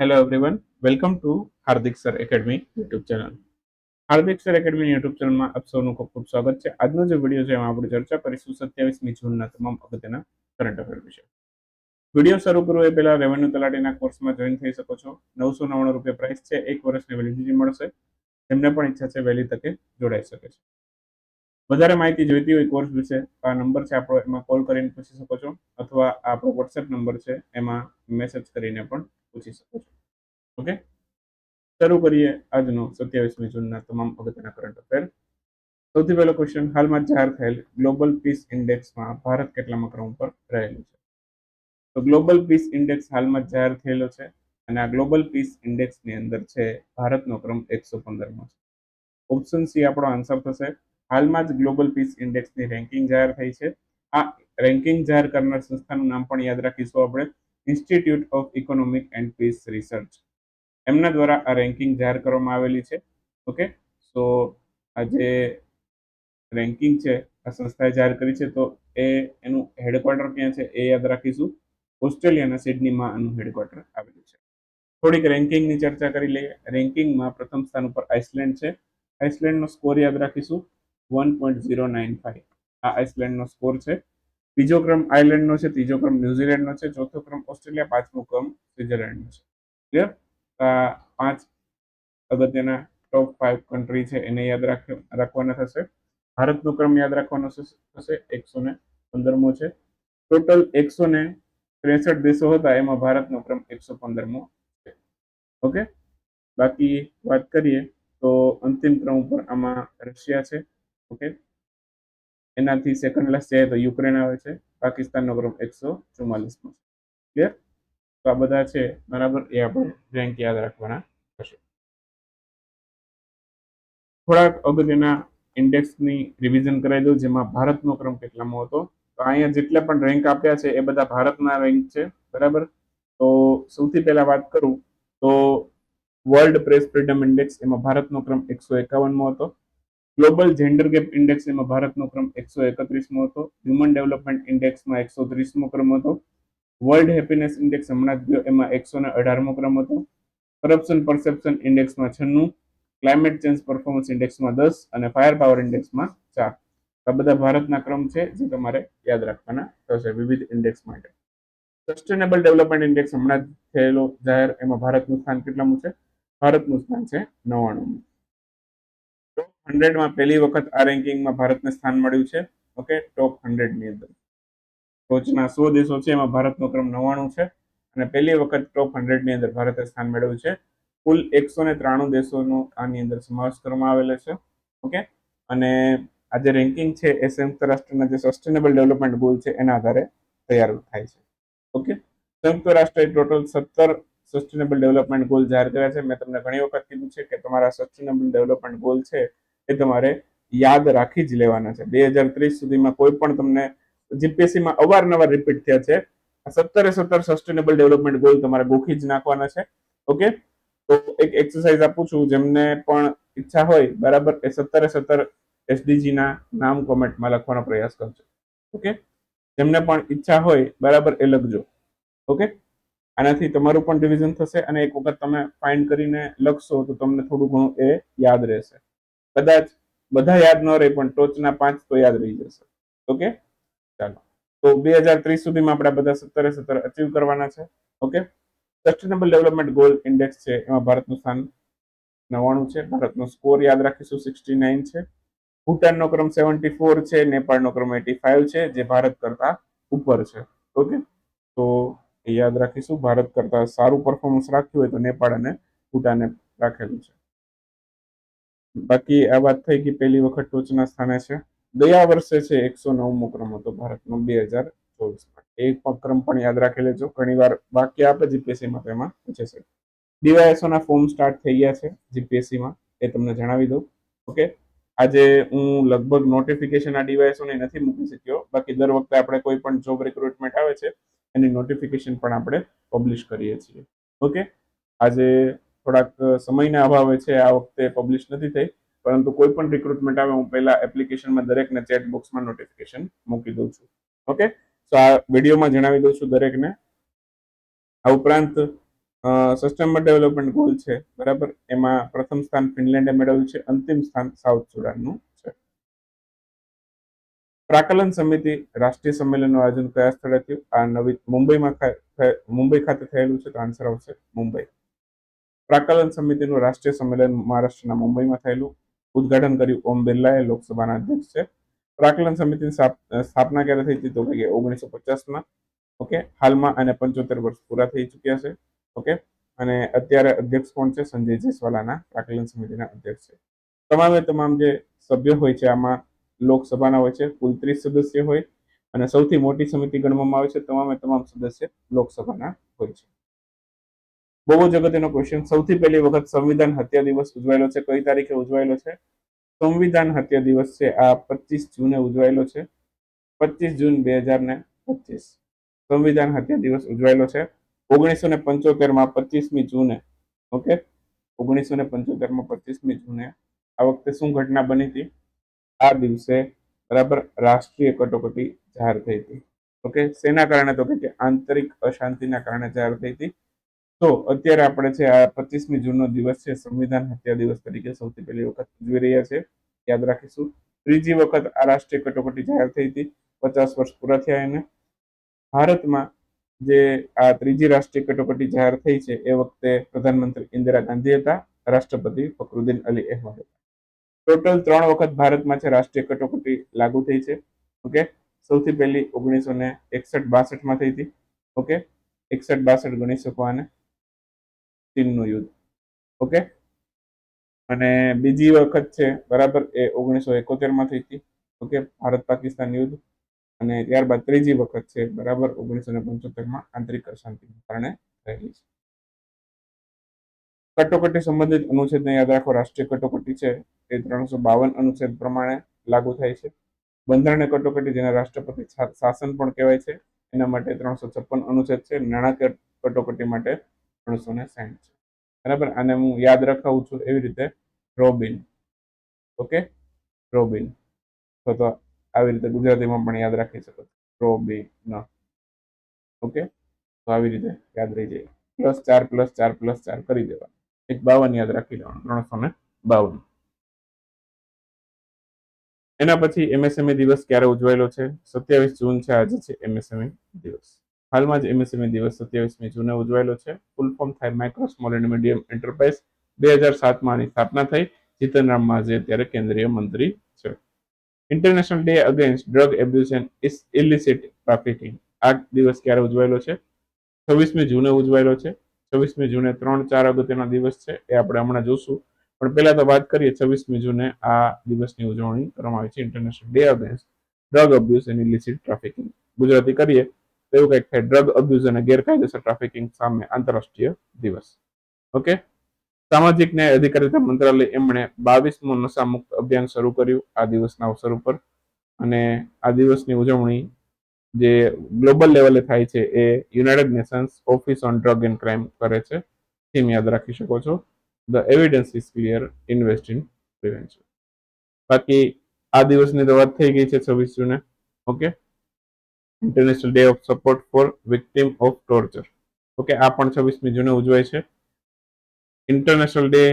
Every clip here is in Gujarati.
Hello everyone welcome to Hardik sir academy YouTube channel Hardik sir academy YouTube ચેનલમાં આપ સૌનું ખૂબ ખૂબ સ્વાગત છે. આજનો જે વીડિયો છે, એમાં આપણે ચર્ચા કરીશું સત્યાવીસમી જૂનના તમામ અગત્યના કરંટ અફેર વિશે. વીડિયો શરૂ કરવો એ પહેલાં રેવન્યુ તલાટીના કોર્સમાં જોઈન થઈ શકો છો. નવસો નવ્વાણું રૂપિયા પ્રાઇસ છે. એક વર્ષની વેલિડિટી મળશે. તેમને પણ ઈચ્છા છે વહેલી તકે જોડાઈ શકે છે. વધારે માહિતી જોઈતી હોય કોર્સ વિશે આ નંબર છે આપણો. એમાં કોલ કરીને પૂછી શકો છો. અથવા આપણો વોટ્સએપ નંબર છે. એમાં મેસેજ કરીને પણ પૂછી શકો છો. ઓકે શરૂ કરીએ આજનો સત્યાવીસમી જૂનના તમામ અગત્યના કરંટ અફેર સૌથી પહેલો ક્વેશ્ચન હાલમાં જાહેર થયેલ ગ્લોબલ પીસ ઇન્ડેક્સમાં ભારત કેટલામાં ક્રમ પર રહેલું છે? તો ગ્લોબલ પીસ ઇન્ડેક્સ હાલમાં જાહેર થયેલો છે અને આ ગ્લોબલ પીસ ઇન્ડેક્સની અંદર છે ભારતનો ક્રમ એકસો પંદરમો છે. ઓપ્શન સી આપણો આન્સર થશે. હાલમાં જ ગ્લોબલ પીસ ઇન્ડેક્સની રેન્કિંગ જાહેર થઈ છે. આ રેન્કિંગ જાહેર કરનાર સંસ્થાનું નામ પણ યાદ રાખીશું આપણે. Institute of economic and peace research એમના દ્વારા આ રેન્કિંગ જાહેર કરવામાં આવેલી છે. ઓકે સો આ જે રેન્કિંગ છે, આ સંસ્થાએ જાહેર કરી છે, તો એ એનું હેડક્વાર્ટર ક્યાં છે એ યાદ રાખીશું. ઓસ્ટ્રેલિયાના સિડનીમાં આનું હેડક્વાર્ટર આવેલું છે. થોડીક રેન્કિંગની ચર્ચા કરી લઈએ. રેન્કિંગમાં પ્રથમ સ્થાન ઉપર આઇસલેન્ડ છે. આઇસલેન્ડનો સ્કોર યાદ રાખીશું. One point zero nine five આ આઇસલેન્ડનો સ્કોર છે. બીજો ક્રમ આયર્લેન્ડનો છે, ત્રીજો ક્રમ ન્યુઝીલેન્ડનો છે, ચોથો ક્રમ ઓસ્ટ્રેલિયા, પાંચમો ક્રમ સ્વિટરલેન્ડનો છે. ક્લિયર આ પાંચ અગત્યના ટોપ ફાઇવ કન્ટ્રી છે, એને યાદ રાખવાના થશે. ભારતનો ક્રમ યાદ રાખવાનો થશે એકસો ને પંદરમો છે. ટોટલ એકસો ને ત્રેસઠ દેશો હતા, એમાં ભારતનો ક્રમ એકસો પંદરમો છે. ઓકે બાકી વાત કરીએ તો અંતિમ ક્રમ ઉપર આમાં રશિયા છે. ઓકે એનાથી સેકન્ડ લાસ્ટ જાય તો યુક્રેન આવે છે, પાકિસ્તાનનો ક્રમ એકસો ચુમ્માલીસમાં ક્લિયર તો આ બધા છે, બરાબર? એ આપણે રેન્ક યાદ રાખવાના થશે થોડાક અગત્યના ઇન્ડેક્સની રિવિઝન કરાવી દઉં, જેમાં ભારતનો ક્રમ કેટલામાં હતો. તો અહીંયા જેટલા પણ રેન્ક આપ્યા છે, એ બધા ભારતના રેન્ક છે, બરાબર? તો સૌથી પહેલા વાત કરું, તો વર્લ્ડ પ્રેસ ફ્રીડમ ઇન્ડેક્સ એમાં ભારતનો ક્રમ એકસો એકાવનમો હતો. ગ્લોબલ જેન્ડર ગેપ ઇન્ડેક્સ એમાં ભારતનો ક્રમ એકસો એકત્રીસમો હતો. હ્યુમન ડેવલપમેન્ટ ઇન્ડેક્સમાં એકસો ત્રીસમો ક્રમ હતો. વર્લ્ડ હેપીનેસ ઇન્ડેક્સ હમણાં જ એમાં એકસો ને અઢારમો ક્રમ હતો. કરપ્શન પરસેપ્શન ઇન્ડેક્સમાં છન્નું ક્લાઇમેટ ચેન્જ પરફોર્મન્સ ઇન્ડેક્સમાં દસ અને ફાયર પાવર ઇન્ડેક્સમાં ચાર. આ બધા ભારતના ક્રમ છે જે તમારે યાદ રાખવાના થશે વિવિધ ઇન્ડેક્સ માટે. સસ્ટેનેબલ ડેવલપમેન્ટ ઇન્ડેક્સ હમણાં થયેલો જાહેર, એમાં ભારતનું સ્થાન કેટલામું છે? ભારતનું સ્થાન છે નવ્વાણું ટોપ હંડ્રેડમાં પહેલી વખત આ રેન્કિંગમાં ભારતને સ્થાન મળ્યું છે. ઓકે, ટોપ હંડ્રેડની અંદર. ટોચના સો દેશો છે, એમાં ભારતનો ક્રમ નવ્વાણું છે. અને પહેલી વખત ટોપ હંડ્રેડની અંદર ભારતે સ્થાન મેળવ્યું છે. કુલ એકસો ને ત્રાણું દેશોનો આની અંદર સમાવેશ કરવામાં આવેલો છે. ઓકે, અને આ જે રેન્કિંગ છે એ સંયુક્ત રાષ્ટ્રના જે સસ્ટેનેબલ ડેવલપમેન્ટ ગોલ છે, એના આધારે તૈયાર થાય છે. ઓકે, સંયુક્ત રાષ્ટ્રએ ટોટલ સત્તર સસ્ટેનેબલ ડેવલપમેન્ટ ગોલ જાહેર કર્યા છે. મેં તમને ઘણી વખત કીધું છે કે તમારા સસ્ટેનેબલ ડેવલપમેન્ટ ગોલ છે એ તમારે યાદ રાખી જ લેવાના છે. બે હજાર ત્રીસ સુધીમાં કોઈ પણ તમને જીપીએસસીમાં અવારનવાર રિપીટ થયા છે. સત્તરે સત્તર સસ્ટેનેબલ ડેવલપમેન્ટ ગોલ તમારે ગોખી જ નાખવાના છે. ઓકે તો એક એક્સરસાઇઝ આપું છું, જેમને પણ ઈચ્છા હોય, બરાબર, એ સત્તરે સત્તર એસડીજી ના નામ કોમેન્ટમાં લખવાનો પ્રયાસ કરજો. ઓકે જેમને પણ ઈચ્છા હોય, બરાબર, એ લખજો. ઓકે આનાથી તમારું પણ રિવિઝન થશે અને એક વખત તમે ફાઇન્ડ કરીને લખશો તો તમને થોડું ઘણું એ યાદ રહેશે. કદાચ બધા યાદ ન રહે, પણ ટોચના પાંચ તો યાદ રહી જશે. ઓકે? ચાલો. તો બે હજાર ત્રીસ સુધીમાં આપણા બધા સત્તરે સત્તર અચીવ કરવાના છે. Okay? Sustainable development goal index છે, એમાં ભારતનું સ્થાન નવ્વાણું છે. ભારતનો સ્કોર યાદ રાખીશું સિક્સટી નાઇન છે. ભૂટાનનો ક્રમ સેવન્ટી ફોર છે, નેપાળનો ક્રમ એટી ફાઇવ છે, જે ભારત કરતા ઉપર છે. ઓકે? તો યાદ રાખીશું, ભારત કરતા સારું પરફોર્મન્સ રાખ્યું હોય તો નેપાળ અને ભૂટાને રાખેલું છે. બાકી આ વાત થઈ ગઈ પહેલી વખત ટોચના સ્થાને છે. ગયા વર્ષે છે એકસો નવમો ક્રમ હતો ભારતનો બે હજાર ચોવીસમાં. એ ક્રમ પણ યાદ રાખી લેજો. ઘણી વાર વાક્ય આપે જીપીએસસીમાં તો એમાં પૂછે છે. ડીવાયએસઓના ફોર્મ સ્ટાર્ટ થઈ ગયા છે જીપીએસસીમાં. એ તમને જણાવી દઉં. ઓકે? આજે હું લગભગ નોટિફિકેશન આ ડીવાયએસઓને નથી મૂકી શક્યો. બાકી દર વખતે આપણે કોઈ પણ જોબ રિક્રુટમેન્ટ આવે છે, એની નોટિફિકેશન પણ આપણે પબ્લિશ કરીએ છીએ. ઓકે? આજે થોડાક સમયના અભાવે છે, આ વખતે પબ્લિશ નથી થઈ, પરંતુ કોઈ પણ રિક્રુટમેન્ટ આવે, હું પહેલા એપ્લિકેશનમાં દરેકને ચેટ બોક્સમાં નોટિફિકેશન મૂકી દઉં છું. ઓકે તો આ વિડીયોમાં જણાવી દઉં છું દરેકને. આ ઉપરાંત સસ્ટેનેબલ ડેવલપમેન્ટ ગોલ છે, બરાબર? એમાં પ્રથમ સ્થાન ફિનલેન્ડે મેળવ્યું છે, અંતિમ સ્થાન સાઉથ સુડાનનું છે. પ્રાકલન સમિતિ રાષ્ટ્રીય સંમેલનનું આયોજન કયા સ્થળે થયું? આ નવી મુંબઈમાં મુંબઈ ખાતે થયેલું છે, તો આન્સર આવશે મુંબઈ. પ્રાકલન સમિતિનું રાષ્ટ્રીય સંમેલન મહારાષ્ટ્રના મુંબઈમાં થયેલું. ઉદ્ઘાટન કર્યું ઓમ બિરલાએ, લોકસભાના અધ્યક્ષ. છે પ્રાકલન સમિતિની સ્થાપના ક્યારે થઈ હતી તો કે ઓગણીસો પચાસમાં. ઓકે? હાલમાં અને પંચોતેર વર્ષ પૂરા થઈ ચૂક્યા છે. ઓકે? અને અત્યારે અધ્યક્ષ કોણ છે? સંજય જયસ્વાલાના, પ્રાકલન સમિતિના અધ્યક્ષ છે. તમામે તમામ જે સભ્ય હોય છે, આમાં લોકસભાના હોય છે, કુલ ત્રીસ સદસ્ય હોય. અને સૌથી મોટી સમિતિ ગણવામાં આવે છે, તમામે તમામ સદસ્ય લોકસભાના હોય છે. બહુ જ અગત્યનો ક્વેશ્ચન સૌથી પહેલી વખત સંવિધાન હત્યા દિવસ ઉજવાયેલો છે. કઈ તારીખે ઉજવાયેલો છે? સંવિધાન હત્યા દિવસ છે. આ પચીસ જૂને ઉજવાયેલો છે. પચીસ જૂન બે હજાર ને પચીસ. સંવિધાન હત્યા દિવસ ઉજવાયેલો છે. ઓગણીસો ને પંચોતેરમાં પચીસમી જૂને, ઓકે? ઓગણીસો ને પંચોતેરમાં પચીસમી જૂને આ વખતે શું ઘટના બની હતી? આ દિવસે બરાબર રાષ્ટ્રીય કટોકટી જાહેર થઈ હતી. ઓકે? શેના કારણે તો કે આંતરિક અશાંતિના કારણે જાહેર થઈ હતી. તો અત્યારે આપણે છે, આ પચીસમી જૂનનો દિવસ છે, સંવિધાન હત્યા દિવસ તરીકે સૌથી પહેલી વખત ઉજવી રહ્યા છે. યાદ રાખીશું. ત્રીજી વખત આ રાષ્ટ્રીય કટોકટી જાહેર થઈ હતી. પચાસ વર્ષ પૂરા થયા એને. ભારતમાં જે આ ત્રીજી રાષ્ટ્રીય કટોકટી જાહેર થઈ છે, એ વખતે પ્રધાનમંત્રી ઇન્દિરા ગાંધી હતા, રાષ્ટ્રપતિ ફકરુદ્દીન અલી અહેમદ હતા. ટોટલ ત્રણ વખત ભારતમાં છે, રાષ્ટ્રીય કટોકટી લાગુ થઈ છે. ઓકે? સૌથી પહેલી ઓગણીસો ને એકસઠ બાસઠમાં થઈ હતી. ઓકે? એકસઠ બાસઠ ગણી શકો આને. ચીનનું યુદ્ધ. ઓકે? અને બીજી વખત છે, બરાબર, એ ઓગણીસો એકોતેરમાં થઈ હતી. ઓકે? ભારત પાકિસ્તાન યુદ્ધ. અને ત્યારબાદ ત્રીજી વખત છે, બરાબર, ઓગણીસો ને પંચોતેરમાં આંતરિક અશાંતિના કારણે થયેલી છે. કટોકટી સંબંધિત અનુચ્છેદને યાદ રાખો, રાષ્ટ્રીય કટોકટી છે, એ ત્રણસો બાવન અનુચ્છેદ પ્રમાણે લાગુ થાય છે. બંધારણીય કટોકટી, જેને રાષ્ટ્રપતિ શાસન પણ કહેવાય છે, એના માટે ત્રણસો છપ્પન અનુચ્છેદ છે. નાણાકીય કટોકટી માટે ત્રણસો ને સાઠ છે. બરાબર? આને હું યાદ રખાવું છું એવી રીતે રોબિન. ઓકે? રોબિન. તો આવી રીતે ગુજરાતીમાં પણ યાદ રાખી શકો રોબિન. ઓકે? તો આવી રીતે યાદ રહી જાય. પ્લસ ચાર પ્લસ ચાર પ્લસ ચાર કરી દેવા એક બાવન યાદ રાખી લેવાનું ત્રણસો ને બાવન. એના પછી એમએસએમઈ દિવસ ક્યારે ઉજવાયેલો છે? સત્યાવીસ જૂન છે, આજે છે એમએસએમઈ દિવસ. હાલમાં જ એમએસએમઈ દિવસ સત્યાવીસમી જૂને ઉજવાયેલો છે. ફૂલ ફોર્મ થાય micro small and medium enterprise બે હજાર સાતમાં આની સ્થાપના થઈ. જીતનરામ માઝી અત્યારે કેન્દ્રીય મંત્રી છે. International day against drug abuse and illicit trafficking આ દિવસ ક્યારે ઉજવાયેલો છે? છવ્વીસમી જૂને ઉજવાયેલો છે. છવ્વીસમી જૂને ત્રણ ચાર અગત્યના દિવસ છે એ આપણે હમણાં જોશું. પણ પહેલા તો વાત કરીએ છવ્વીસમી જૂને આ દિવસની ઉજવણી કરવામાં આવે છે. International day against drug abuse and illicit trafficking Gujarati કરીએ. તો એવું કંઈક થાય. ડ્રગ અબ્યુઝ અને ગેરકાયદેસર ટ્રાફિકિંગ સામે આંતરરાષ્ટ્રીય દિવસ. ઓકે સામાજિક ન્યાય અધિકારીતા મંત્રાલય એમણે બાવીસમું નશા મુક્ત અભિયાન શરૂ કર્યું આ દિવસના અવસર ઉપર. અને આ દિવસની ઉજવણી જે ગ્લોબલ લેવલે થાય છે એ united nations office on drug and crime કરે છે. થીમ યાદ રાખી શકો છો. The evidence is clear, invest in prevention. બાકી આ દિવસની તો વાત થઈ ગઈ છે છવ્વીસ જૂને. Okay international day of support for victim of torture okay આ પણ છવ્વીસમી જૂને ઉજવાય છે. ઇન્ટરનેશનલ ડે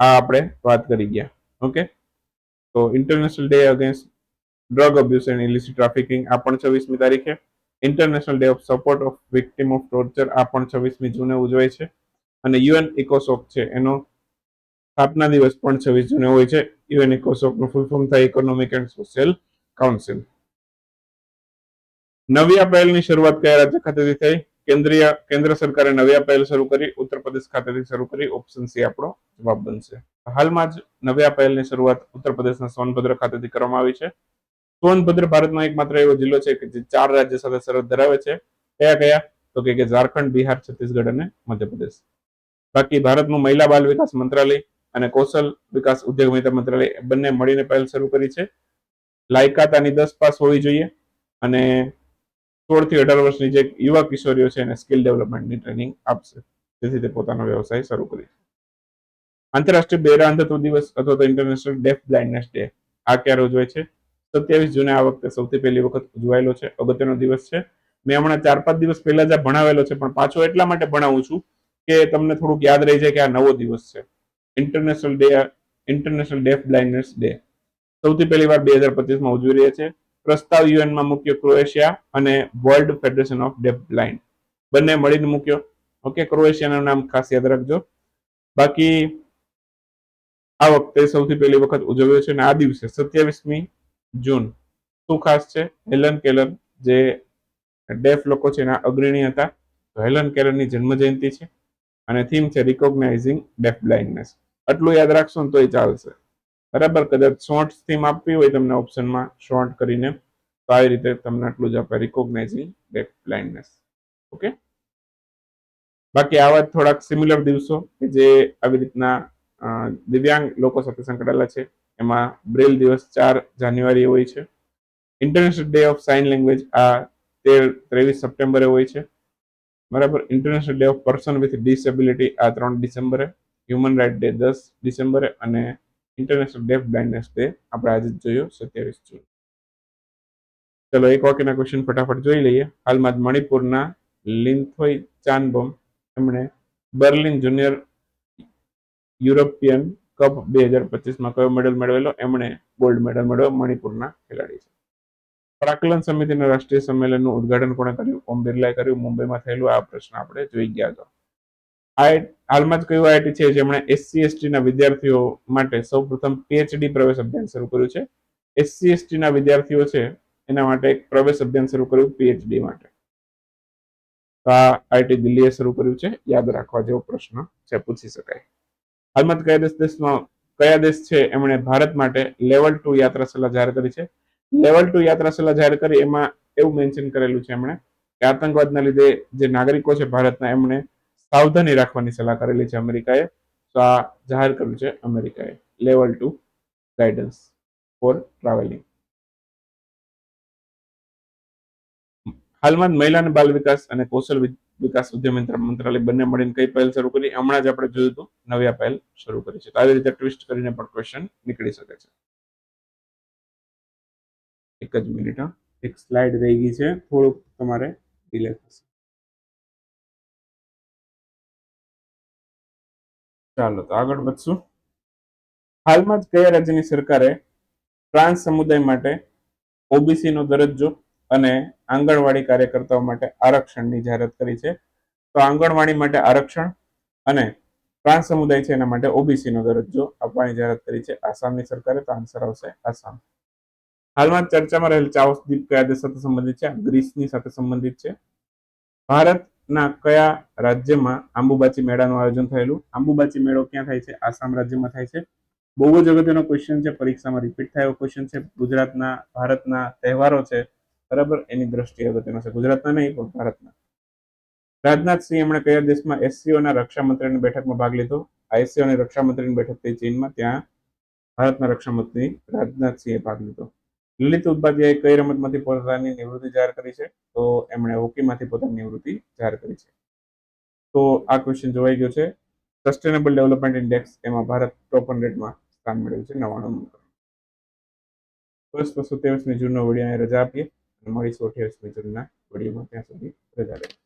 આ આપણે વાત કરી ગયા. ઓકે તો international day against drug abuse and illicit trafficking આ પણ છવ્વીસમી તારીખે. International day of support of victim of torture આ પણ છવ્વીસમી જૂને ઉજવાય છે. અને યુએન ઇકોસોક છે, એનો સ્થાપના દિવસ પણ છવ્વીસ જૂને હોય છે. યુએન ઇકોસોકનું ફૂલ ફોર્મ થાય ઇકોનોમિક એન્ડ સોશિયલ કાઉન્સિલ નવી પહેલની શરૂઆત કયા રાજ્ય ખાતેથી થઈ? કેન્દ્રીય, કેન્દ્ર સરકારે નવી પહેલ શરૂ કરી ઉત્તર પ્રદેશ ખાતેથી શરૂ કરી, ઓપ્શન સી આપણો જવાબ બનશે. હાલમાં જ નવી પહેલની શરૂઆત ઉત્તર પ્રદેશના સોનભદ્ર ખાતેથી કરવામાં આવી છે. સોનભદ્ર ભારતનો એકમાત્ર એવો જિલ્લો છે કે જે ચાર રાજ્ય સાથે સરહદ ધરાવે છે. કયા કયા? તો કે ઝારખંડ, બિહાર, છત્તીસગઢ અને મધ્યપ્રદેશ. બાકી ભારતનું મહિલા બાલ વિકાસ મંત્રાલય અને કૌશલ વિકાસ ઉદ્યોગ મહિલા મંત્રાલય બંને મળીને પહેલ શરૂ કરી છે. લાયકાત આની દસ પાસ હોવી જોઈએ અને સોળથી અઢાર વર્ષની જે યુવા કિશોરીઓ છે એને સ્કિલ ડેવલપમેન્ટની ટ્રેનિંગ આપશે. જેથી તે પોતાનો વ્યવસાય શરૂ કરી આંતરરાષ્ટ્રીય બેરા અંધત્વ દિવસ અથવા તો ઇન્ટરનેશનલ ડેફ બ્લાઇન્ડનેસ ડે આ ક્યારે ઉજવાય છે? સત્યાવીસ જૂને આ વખતે સૌથી પહેલી વખત ઉજવાયેલો છે. અગત્યનો દિવસ છે. મેં હમણાં ચાર પાંચ દિવસ પહેલા જ ભણાવેલો છે, પણ પાછો એટલા માટે ભણાવું છું કે તમને થોડુંક યાદ રહી જાય કે આ નવો દિવસ છે. International day international deaf blindness day સૌથી પહેલી વાર બે હજાર પચીસમાં ઉજવી રહ્યા છે. પ્રસ્તાવ યુએનમાં મૂક્યો ક્રોએશિયા અને world federation of deaf blind બંને મળીને મૂક્યો. ઓકે, ક્રોએશિયાનું નામ ખાસ યાદ રાખજો. બાકી આ વખતે સૌથી પહેલી વખત ઉજવ્યો છે અને આ દિવસે સત્યાવીસમી જૂન. શું ખાસ છે? હેલન કેલર જે ડેફ લોકો છે એના અગ્રણી હતા. તો હેલન કેલરની જન્મ જયંતિ છે અને થીમ છે રિકોગ્નાઇઝિંગ ડેફ બ્લાઇન્ડનેસ આટલું યાદ રાખશો ને તો એ ચાલશે. બરાબર, કદાચ શોર્ટ થીમ આપવી હોય તમને ઓપ્શનમાં શોર્ટ કરીને, તો આવી રીતે તમને આટલું જ આપે રિકોગ્નાઇઝિંગ ડેટ બ્લાઇન્ડનેસ ઓકે બાકી આવા થોડાક સિમિલર દિવસો કે જે આવી રીતના દિવ્યાંગ લોકો સાથે સંકળાયેલા છે. એમાં બ્રેલ દિવસ ચાર જાન્યુઆરી હોય છે. International day of sign language આ તેર, ત્રેવીસ સપ્ટેમ્બરે હોય છે. બરાબર international day of person with disability આ ત્રણ ડિસેમ્બરે હ્યુમન રાઇટ ડે દસ ડિસેમ્બરે અને ઇન્ટરનેશનલ ડેફ બ્લાઇન્ડનેસ ડે આપણે આજે જ જોયો, સત્યાવીસ જૂન. ચલો એક વાક્યના ક્વેશ્ચન ફટાફટ જોઈ લઈએ. હાલમાં જ મણિપુરના લિન્થોઈ ચાનબોમ એમણે બર્લિન જુનિયર યુરોપિયન કપ બે હજાર પચીસમાં કયો મેડલ મેળવેલો? એમણે ગોલ્ડ મેડલ મેળવ્યો મણિપુરના ખેલાડી છે. પ્રાકલન સમિતિના રાષ્ટ્રીય સંમેલનનું ઉદઘાટન કોણે કર્યું? ઓમ બિરલાએ કર્યું? મુંબઈમાં થયેલું આ પ્રશ્ન આપણે જોઈ ગયા હતા હાલમાં જ કયું આઈઆઈટી છે જેમણે એસસી ના વિદ્યાર્થીઓ માટે સૌપ્રથમ પીએચડી પ્રવેશ અભિયાન શરૂ કર્યું છે? એસસી એસટી ના વિદ્યાર્થીઓ છે, એના માટે એક પ્રવેશ અભિયાન શરૂ કર્યું પીએચડી માટે. તો આ આઈટી દિલ્હીએ શરૂ કર્યું છે. યાદ રાખવા જેવો પ્રશ્ન છે, પૂછી શકાય. હાલમાં કયા દેશ દેશમાં કયા દેશ છે એમણે ભારત માટે લેવલ ટુ યાત્રા સલાહ જાહેર કરી છે? લેવલ ટુ યાત્રા સલાહ જાહેર કરી એમાં એવું મેન્શન કરેલું છે એમણે કે આતંકવાદના લીધે જે નાગરિકો છે ભારતના એમણે સાવધાની રાખવાની સલાહ કરેલી છે અમેરિકાએ. તો આ જાહેર કર્યું છે અમેરિકાએ. Level two guidance for traveling હાલમાં મહિલા અને બાલ વિકાસ અને કૌશલ વિકાસ ઉદ્યમ મંત્રાલય બંને મળીને કઈ પહેલ શરૂ કરી? હમણાં જ આપણે જોયું હતું, નવી પહેલ શરૂ કરી છે. તો આવી રીતે ટ્વિસ્ટ કરીને પણ ક્વેશ્ચન નીકળી શકે છે. એક જ મિનિટ એક સ્લાઇડ રહી ગઈ છે. થોડુંક તમારે ડિલે થશે. ચાલો તો આગળ વધશું. હાલમાં જ કયા રાજ્યની સરકારે ટ્રાન્સ સમુદાય માટે ઓબીસી નો દરજ્જો અને આંગણવાડી કાર્યકર્તાઓ માટે આરક્ષણની જાહેરાત કરી છે? તો આંગણવાડી માટે આરક્ષણ અને ટ્રાન્સ સમુદાય છે એના માટે ઓબીસી નો દરજ્જો આપવાની જાહેરાત કરી છે આસામની સરકારે. તો આન્સર આવશે આસામ. હાલમાં ચર્ચામાં રહેલ ચાઓસ દ્વીપ કયા દેશ સાથે સંબંધિત છે? ગ્રીસની સાથે સંબંધિત છે. ભારતના કયા રાજ્યમાં આંબુબાચી મેળાનું આયોજન થયેલું? આંબુબાચી મેળો ક્યાં થાય છે? આસામ રાજ્યમાં થાય છે. બહુ જ અગત્યનો ક્વેશ્ચન છે. પરીક્ષામાં રિપીટ થયો ક્વેશ્ચન છે. ગુજરાતના, ભારતના તહેવારો છે. બરાબર? એની દ્રષ્ટિએ અગત્યનો છે. ગુજરાતના નહીં, પણ ભારતના. રાજનાથસિંહ એમણે કયા દેશમાં એસસીઓના રક્ષા મંત્રીની બેઠકમાં ભાગ લીધો? આ એસસીઓની રક્ષા મંત્રીની બેઠક થઈ ચીનમાં. ત્યાં ભારતના રક્ષામંત્રી રાજનાથસિંહે ભાગ લીધો. લલિત ઉપાધ્યાય કઈ રમતમાંથી પોતાની નિવૃત્તિ જાહેર કરી છે? તો એમણે હોકીમાંથી પોતાની નિવૃત્તિ જાહેર કરી છે. તો આ ક્વેશ્ચન જોવાઈ ગયો છે. સસ્ટેનેબલ ડેવલપમેન્ટ ઇન્ડેક્સ એમાં ભારત ટોપ હંડ્રેડમાં સ્થાન મેળવ્યું છે નવાણું બસ બસો ત્રેવીસમી જૂનનો વીડિયો રજા આપીએ. અને મળીશું અઠ્યાવીસમી જૂનના વિડીયોમાં ત્યાં સુધી રજા રહે.